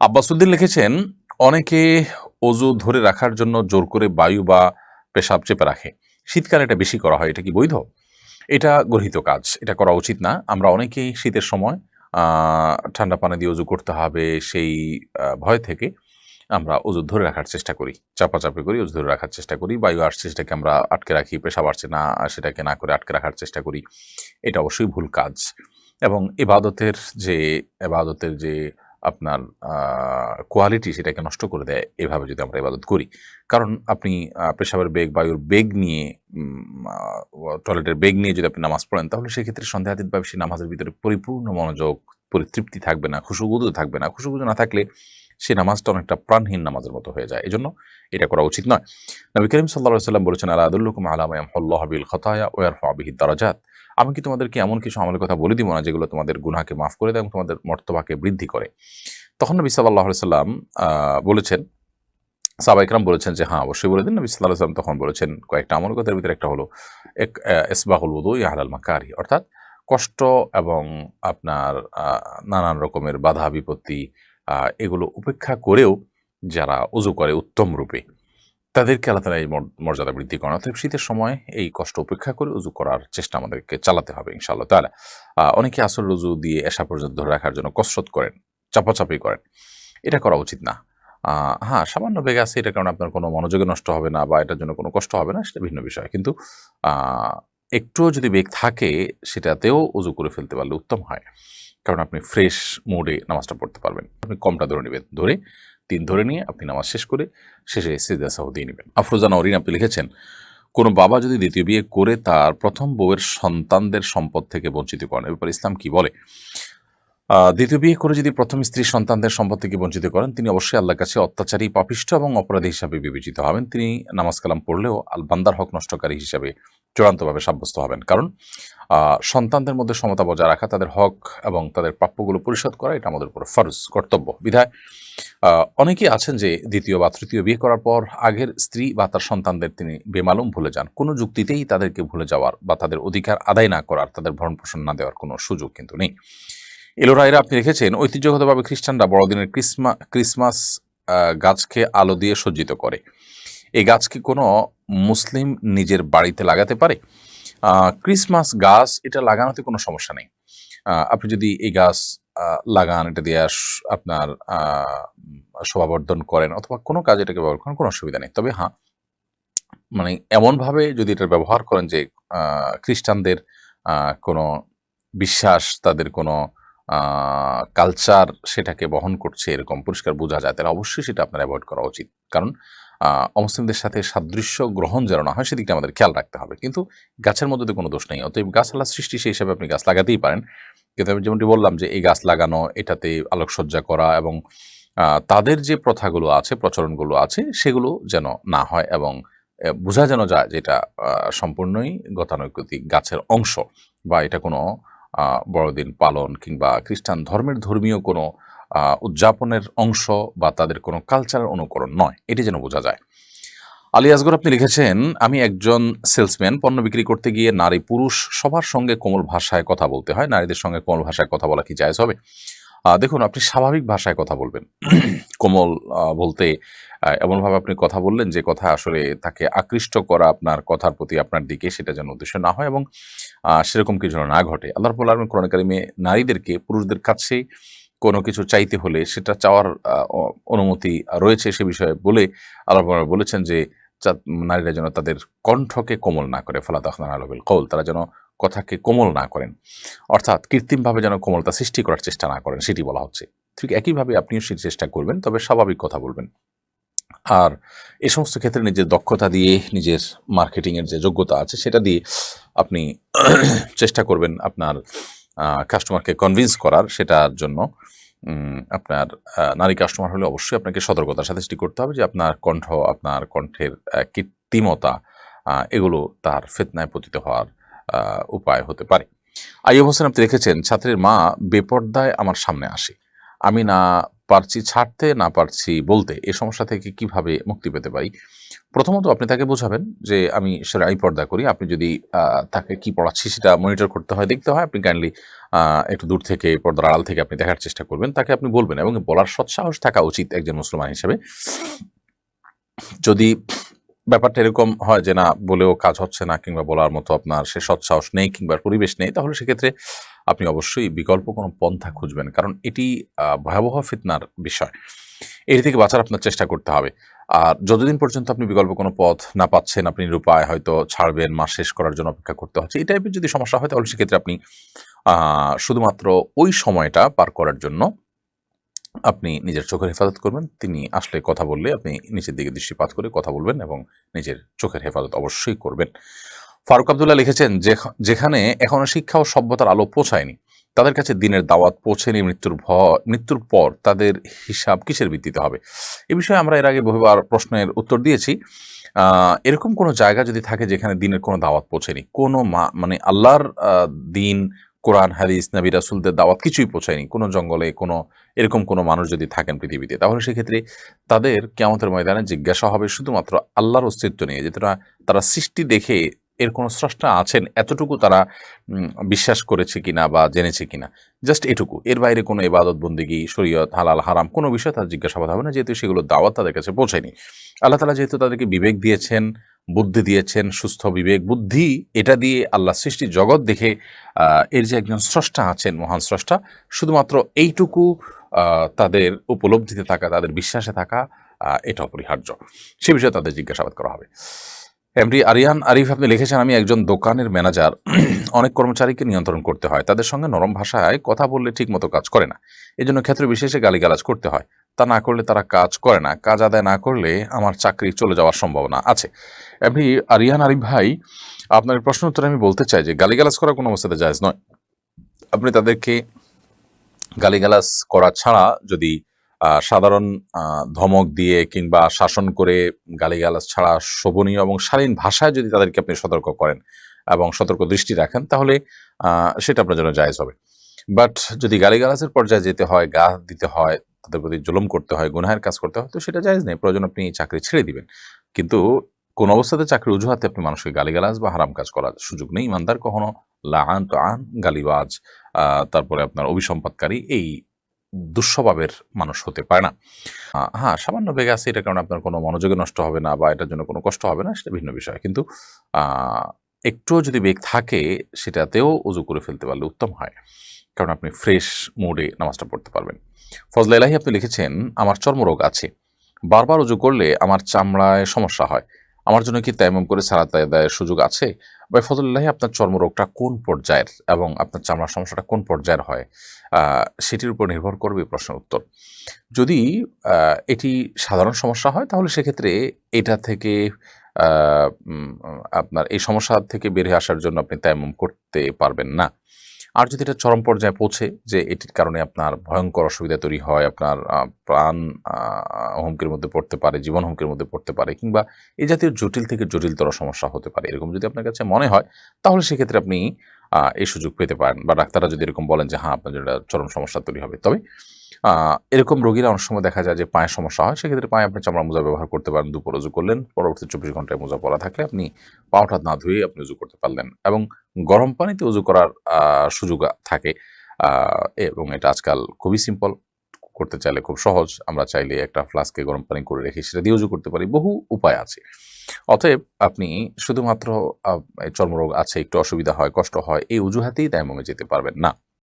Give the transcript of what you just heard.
আব্বাসুদ্দিন লিখেছেন, অনেকে অজু ধরে রাখার জন্য জোর করে বায়ু বা পেশাব চেপে রাখে। শীতকালে এটা বেশি করা হয়, এটা কি বৈধ? এটা গর্হিত কাজ, এটা করা উচিত না। আমরা অনেকেই শীতের সময় ঠান্ডা পানি দিয়ে অজু করতে হবে সেই ভয় থেকে আমরা অজু ধরে রাখার চেষ্টা করি। চাপাচাপি করি, অজু ধরে রাখার চেষ্টা করি। বায়ু আসছে সেটাকে আমরা আটকে রাখি, পেশাব আসছে না, সেটাকে না করে আটকে রাখার চেষ্টা করি। এটা অবশ্যই ভুল কাজ। এবং এবাদতের যে এবাদতের যে আপনার কোয়ালিটি সেটাকে নষ্ট করে দেয়, এভাবে যদি আমরা ইবাদত করি। কারণ আপনি পেশাবের বেগ, বায়ুর বেগ নিয়ে টয়লেটের বেগ নিয়ে যদি আপনি নামাজ পড়েন, তাহলে সেক্ষেত্রে সন্দেহাতীতভাবে সেই নামাজের ভিতরে পরিপূর্ণ মনোযোগ, পরিতৃপ্তি থাকবে না খুশুগুদু থাকবে না। খুশুগুদু না থাকলে সে নামাজটা অনেকটা প্রাণহীন নামাজের মতো হয়ে যায়। এজন্য এটা করা উচিত নয়। নবী করিম সাল্লাহ সাল্লাম বলেছেন, আলা আদুল্লুকুম আলামায়াম হল্লাহ বিল খতায়া ওয়ার ফাবিহি দারাজাত। আমি কি তোমাদেরকে এমন কিছু আমলের কথা বলে দিব না যেগুলো তোমাদের গুনাহকে মাফ করে দেয় এবং তোমাদের মর্তবাকে বৃদ্ধি করে? তখন নবী সাল্লাহ সাল্লাম বলেছেন সাবাইকরাম বলেছেন যে হ্যাঁ অবশ্যই বলে দিন। নবী সাল্লাহ সাল্লাম তখন বলেছেন, কয়েকটা আমল কথার ভিতরে একটা হলো, এক এসবাহুল উদু ইয়াহাল মাকারি। অর্থাৎ কষ্ট এবং আপনার নানান রকমের বাধা, বিপত্তি এগুলো উপেক্ষা করেও যারা উজু করে উত্তম রূপে। তাদেরকে আল্লাহ তালা এই মর্যাদা বৃদ্ধি করেন। অতএব শীতের সময় এই কষ্ট উপেক্ষা করে উজু করার চেষ্টা আমাদেরকে চালাতে হবে ইনশাআল্লাহ তাহলে অনেকে আসল রুজু দিয়ে এসা পর্যন্ত ধরে রাখার জন্য কসরত করেন, চাপাচাপি করেন। এটা করা উচিত না। হ্যাঁ সামান্য বেগ আছে এটা কারণে আপনার কোনো মনোযোগে নষ্ট হবে না বা এটার জন্য কোনো কষ্ট হবে না, সেটা ভিন্ন বিষয়। কিন্তু একটুও যদি বেগ থাকে, সেটাতেও উজু করে ফেলতে পারলে উত্তম হয়। কারণ আপনি ফ্রেশ মোডে নামাজটা পড়তে পারবেন। আপনি কমটা ধরে নেবেন, ধরে তিন ধরে নিয়ে আপনি নামাজ শেষ করে শেষে সিজা সাহ দিয়ে নেবেন। আফরোজা নরিন আপনি লিখেছেন, কোনো বাবা যদি দ্বিতীয় বিয়ে করে তার প্রথম বউয়ের সন্তানদের সম্পদ থেকে বঞ্চিত করেন। এ ব্যাপারে ইসলাম কি বলে? দ্বিতীয় বিয়ে করে যদি প্রথম স্ত্রী সন্তানদের সম্পদ থেকে বঞ্চিত করেন, তিনি অবশ্যই আল্লাহর কাছে অত্যাচারী পাপিষ্ঠ এবং অপরাধী হিসাবে বিবেচিত হবেন। তিনি নামাজ কালাম পড়লেও বান্দার হক নষ্টকারী হিসাবে চূড়ান্তভাবে সাব্যস্ত হবেন। কারণ সন্তানদের মধ্যে সমতা বজায় রাখা, তাদের হক এবং তাদের প্রাপ্যগুলো পরিশোধ করা, এটা আমাদের উপর ফরজ কর্তব্য। বিধায় অনেকেই আছেন যে দ্বিতীয় বা তৃতীয় বিয়ে করার পর আগের স্ত্রী বা তার সন্তানদের তিনি বেমালুম ভুলে যান। কোনো যুক্তিতেই তাদেরকে ভুলে যাওয়ার বা তাদের অধিকার আদায় না করার, তাদের ভরণ পোষণ না দেওয়ার কোনো সুযোগ কিন্তু নেই। এলোরাইরা আপনি রেখেছেন ঐতিহ্যগতভাবে খ্রিস্টানরা বড়দিনের ক্রিসমা, ক্রিসমাস গাছকে আলো দিয়ে সজ্জিত করে। এই গাছ কি কোনো মুসলিম নিজের বাড়িতে লাগাতে পারে? ক্রিসমাস গাছ, এটা লাগানোতে কোনো সমস্যা নেই। আপনি যদি এই গাছ লাগান, এটা দিয়ে আপনার শোভাবর্ধন করেন অথবা কোনো কাজে এটাকে ব্যবহার করেন, কোনো অসুবিধা নেই। তবে হ্যাঁ মানে এমনভাবে যদি এটার ব্যবহার করেন যে খ্রিস্টানদের কোনো বিশ্বাস, তাদের কোনো কালচার সেটাকে বহন করছে এরকম পরিষ্কার বোঝা যায়, তাহলে অবশ্যই সেটা আপনার অ্যাভয়েড করা উচিত। কারণ অমুসলিমদের সাথে সাদৃশ্য গ্রহণ যেন না হয়, সেদিকটা আমাদের খেয়াল রাখতে হবে। কিন্তু গাছের মধ্যে তো কোনো দোষ নেই। অতএব গাছ আল্লাহ সৃষ্টি সেই হিসাবে আপনি গাছ লাগাতেই পারেন। কিন্তু আমি যেমনটি বললাম যে, এই গাছ লাগানো, এটাতে আলোকসজ্জা করা এবং তাদের যে প্রথাগুলো আছে, প্রচলনগুলো আছে, সেগুলো যেন না হয় এবং বোঝা যেন যায় যে এটা সম্পূর্ণই গতানুগতিক গাছের অংশ বা এটা কোনো বড়দিন পালন কিংবা খ্রিস্টান ধর্মের ধর্মীয় কোনো উদযাপনের অংশ বা তাদের কোনো কালচারের অনুকরণ নয়। এটি যেন বোঝা যায়। আলী আসগর আপনি লিখেছেন, আমি একজন সেলসম্যান পণ্য বিক্রি করতে গিয়ে নারী পুরুষ সবার সঙ্গে কোমল ভাষায় কথা বলতে হয়। নারীদের সঙ্গে কোমল ভাষায় কথা বলা কি জায়েজ হবে? দেখুন, আপনি স্বাভাবিক ভাষায় কথা বলবেন। কোমল বলতে এমনভাবে আপনি কথা বললেন যে, কথা আসলে তাকে আকৃষ্ট করা আপনার কথার প্রতি আপনার দিকে সেটা যেন উদ্দেশ্য না হয় এবং সেরকম কিছু না ঘটে। আল্লাহ রব্বুল আলমিন কোরআন কারিমে নারীদেরকে পুরুষদের কাছে কোনো কিছু চাইতে হলে সেটা চাওয়ার অনুমতি রয়েছে সে বিষয়ে বলে আল্লাহ বলেছেন যে নারীরা যেন তাদের কণ্ঠকে কোমল না করে। ফলা তখন আলবিল কৌল তারা যেন কথাকে কোমল না করেন। অর্থাৎ কৃত্রিমভাবে যেন কোমলতা সৃষ্টি করার চেষ্টা না করেন, সেটি বলা হচ্ছে। ঠিক একইভাবে আপনিও সেই চেষ্টা করবেন, তবে স্বাভাবিক কথা বলবেন। আর এই সমস্ত ক্ষেত্রে নিজের দক্ষতা দিয়ে নিজের মার্কেটিংয়ের যে যোগ্যতা আছে সেটা দিয়ে আপনি চেষ্টা করবেন আপনার কাস্টমারকে কনভিন্স করার সেটার জন্য। আপনার নারী কাস্টমার হলে অবশ্যই আপনাকে সতর্কতার সাথে সেটি করতে হবে যে আপনার কণ্ঠ, আপনার কণ্ঠের কৃত্রিমতা এগুলো তার ফেতনায় পতিত হওয়ার উপায় হতে পারে। আইয়ুব হোসেন, আপনি রেখেছেন ছাত্রের মা বেপর্দায় আমার সামনে আসে। আমি না পারছি ছাড়তে, না পারছি বলতে, এ সমস্যা থেকে কীভাবে মুক্তি পেতে পারি? প্রথমত আপনি তাকে বোঝাবেন যে আমি সেরাই পর্দা করি। আপনি যদি তাকে কি পড়াচ্ছি সেটা মনিটর করতে হয়, দেখতে হয়, আপনি কাইন্ডলি একটু দূর থেকে পর্দার আড়াল থেকে আপনি দেখার চেষ্টা করবেন। তাকে আপনি বলবেন এবং বলার সৎসাহস থাকা উচিত একজন মুসলমান হিসেবে। যদি ব্যাপারটা এরকম হয় যে না, বলেও কাজ হচ্ছে না কিংবা বলার মতো আপনার সে সৎসাহস নেই কিংবা পরিবেশ নেই, তাহলে সেক্ষেত্রে আপনি অবশ্যই বিকল্প কোনো পন্থা খুঁজবেন, কারণ এটি ভয়াবহ ফিতনার বিষয়। এর থেকে বাঁচার আপনার চেষ্টা করতে হবে। আর যতদিন পর্যন্ত আপনি বিকল্প কোনো পথ না পাচ্ছেন, আপনি নিরুপায় হয়তো ছাড়বেন, মাস শেষ করার জন্য অপেক্ষা করতে হচ্ছে, এই টাইপের যদি সমস্যা হয়, তাহলে সেক্ষেত্রে আপনি শুধুমাত্র ওই সময়টা পার করার জন্য আপনি নিজের চোখের হেফাজত করবেন। তিনি আসলে কথা বললে আপনি নিচের দিকে দৃষ্টিপাত করে কথা বলবেন এবং নিজের চোখের হেফাজত অবশ্যই করবেন। ফারুক আবদুল্লাহ লিখেছেন যেখানে এখনও শিক্ষা ও সভ্যতার আলো পৌঁছায়নি, তাদের কাছে দিনের দাওয়াত পৌঁছেনি, মৃত্যুর মৃত্যুর পর তাদের হিসাব কিসের ভিত্তিতে হবে? এ বিষয়ে আমরা এর আগে বহুবার প্রশ্নের উত্তর দিয়েছি। এরকম কোনো জায়গা যদি থাকে যেখানে দিনের কোনো দাওয়াত পৌঁছেনি, কোনো মা মানে আল্লাহর দিন, কোরআন, হাদিস, নবী, রাসুলদের দাওয়াত কিছুই পৌঁছায়নি, কোনো জঙ্গলে, কোনো, এরকম কোনো মানুষ যদি থাকেন পৃথিবীতে, তাহলে সেক্ষেত্রে তাদের কেমতের ময়দানে জিজ্ঞাসা হবে শুধুমাত্র আল্লাহর অস্তিত্ব নিয়ে, যে তারা সৃষ্টি দেখে এর কোনো স্রষ্টা আছেন? এতটুকু তারা বিশ্বাস করেছে কিনা বা জেনেছে কিনা? জাস্ট এটুকু। এর বাইরে কোনো ইবাদত বন্দিগি, শরীয়ত, হালাল, হারাম কোনো বিষয় তার জিজ্ঞাসাবাদ হবে না, যেহেতু সেগুলো দাওয়াত তাদের কাছে পৌঁছায়নি। আল্লাহ তালা যেহেতু তাদেরকে বিবেক দিয়েছেন, বুদ্ধি দিয়েছেন, সুস্থ বিবেক, বুদ্ধি, এটা দিয়ে আল্লাহ সৃষ্টি জগৎ দেখে এর যে একজন স্রষ্টা আছেন, মহান স্রষ্টা, শুধুমাত্র এইটুকু তাদের উপলব্ধিতে থাকা, তাদের বিশ্বাসে থাকা এটা অপরিহার্য। সে বিষয়ে তাদের জিজ্ঞাসাবাদ করা হবে। এমডি আরিয়ান আরিফ, আপনি লিখেছেন, আমি একজন দোকানের ম্যানেজার। অনেক কর্মচারীকে নিয়ন্ত্রণ করতে হয়। তাদের সঙ্গে নরম ভাষায় কথা বললে ঠিকমতো কাজ করে না। এই জন্য ক্ষেত্রে বিশেষে গালিগালাজ করতে হয়। তা না করলে তারা কাজ করে না। কাজ আদায় না করলে আমার চাকরি চলে যাওয়ার সম্ভাবনা আছে। এমনি আরিয়ান আরিফ, ভাই, আপনার প্রশ্ন উত্তরে আমি বলতে চাই যে, গালিগালাজ করা কোনো অবস্থাতে জায়জ নয়। আপনি তাদেরকে গালিগালাজ করা ছাড়া যদি সাধারণ ধমক দিয়ে কিংবা শাসন করে গালিগালাজ ছাড়া শোভনীয় এবং শালীন ভাষায় যদি তাদেরকে আপনি সতর্ক করেন এবং সতর্ক দৃষ্টি রাখেন, তাহলে সেটা আপনার জন্য জায়েজ হবে। বাট যদি গালিগালাজের পর্যায়ে যেতে হয়, গা দিতে হয়, তাদের প্রতি জুলুম করতে হয়, গুনাহের কাজ করতে হয়, তো সেটা জায়েজ নেই। প্রয়োজন আপনি চাকরি ছেড়ে দিবেন। কিন্তু কোন অবস্থাতে চাকরি অজুহাতে আপনি মানুষকে গালিগালাজ বা হারাম কাজ করার সুযোগ নেই। ইমানদার কখনো লাআন তো আন গালিবাজ তারপরে আপনার অভিসম্পাদকারী, এই দুঃস্বভাবের মানুষ হতে পারে না। হ্যাঁ সামান্য বেগে আছে এটা কারণে আপনার কোনো মনোযোগে নষ্ট হবে না বা এটার জন্য কোনো কষ্ট হবে না, সেটা ভিন্ন বিষয়। কিন্তু একটুও যদি বেগ থাকে, সেটাতেও উজু করে ফেলতে পারলে উত্তম হয়। কারণ আপনি ফ্রেশ মুডে নামাজটা পড়তে পারবেন। ফজলা ইলাহি আপনি লিখেছেন, আমার চর্মরোগ আছে। বারবার উজু করলে আমার চামড়ায় সমস্যা হয়। আমার জন্য কি তাইমম করে সালাত আদায়ের সুযোগ আছে? বা ফজলিল্লাহি, আপনার চর্মরোগটা কোন পর্যায়ের এবং আপনার চামড়ার সমস্যাটা কোন পর্যায়ের হয়? সেটির উপর নির্ভর করবে প্রশ্নের উত্তর। যদি এটি সাধারণ সমস্যা হয়, তাহলে সেক্ষেত্রে এটা থেকে আপনার এই সমস্যা থেকে বের হয়ে আসার জন্য আপনি তাইমম করতে পারবেন না। আর যদি এটা চরম পর্যায়ে পৌঁছে যে এটির কারণে আপনার ভয়ঙ্কর অসুবিধা তৈরি হয়, আপনার প্রাণ হুমকির মধ্যে পড়তে পারে, জীবন হুমকির মধ্যে পড়তে পারে কিংবা এই জাতীয় জটিল থেকে জটিলতর সমস্যা হতে পারে, এরকম যদি আপনার কাছে মনে হয়, তাহলে সেক্ষেত্রে আপনি এই সুযোগ পেতে পারেন। বা ডাক্তাররা যদি এরকম বলেন যে হ্যাঁ আপনার যেটা চরম সমস্যা তৈরি হবে। তবে এরকম রোগীরা অনেক সময় দেখা যায় যে পায়ের সমস্যা হয়। সেক্ষেত্রে পায়ে আপনি চামড়া মোজা ব্যবহার করতে পারেন দুপুর উজু করলেন, পরবর্তী চব্বিশ ঘন্টায় মোজা পরা থাকলে আপনি পাওটা না ধুয়ে আপনি উজু করতে পারলেন। এবং গরম পানিতে উজু করার সুযোগ থাকে। এবং এটা আজকাল খুবই সিম্পল করতে চাইলে খুব সহজ। আমরা চাইলে একটা ফ্লাস্কে গরম পানি করে রেখে সেটা দিয়েও করতে পারি। বহু উপায় আছে। অতএব আপনি শুধুমাত্র চর্মরোগ আছে, একটু অসুবিধা হয়, কষ্ট হয়, এই অজুহাতেই তাইমমে যেতে পারবেন না।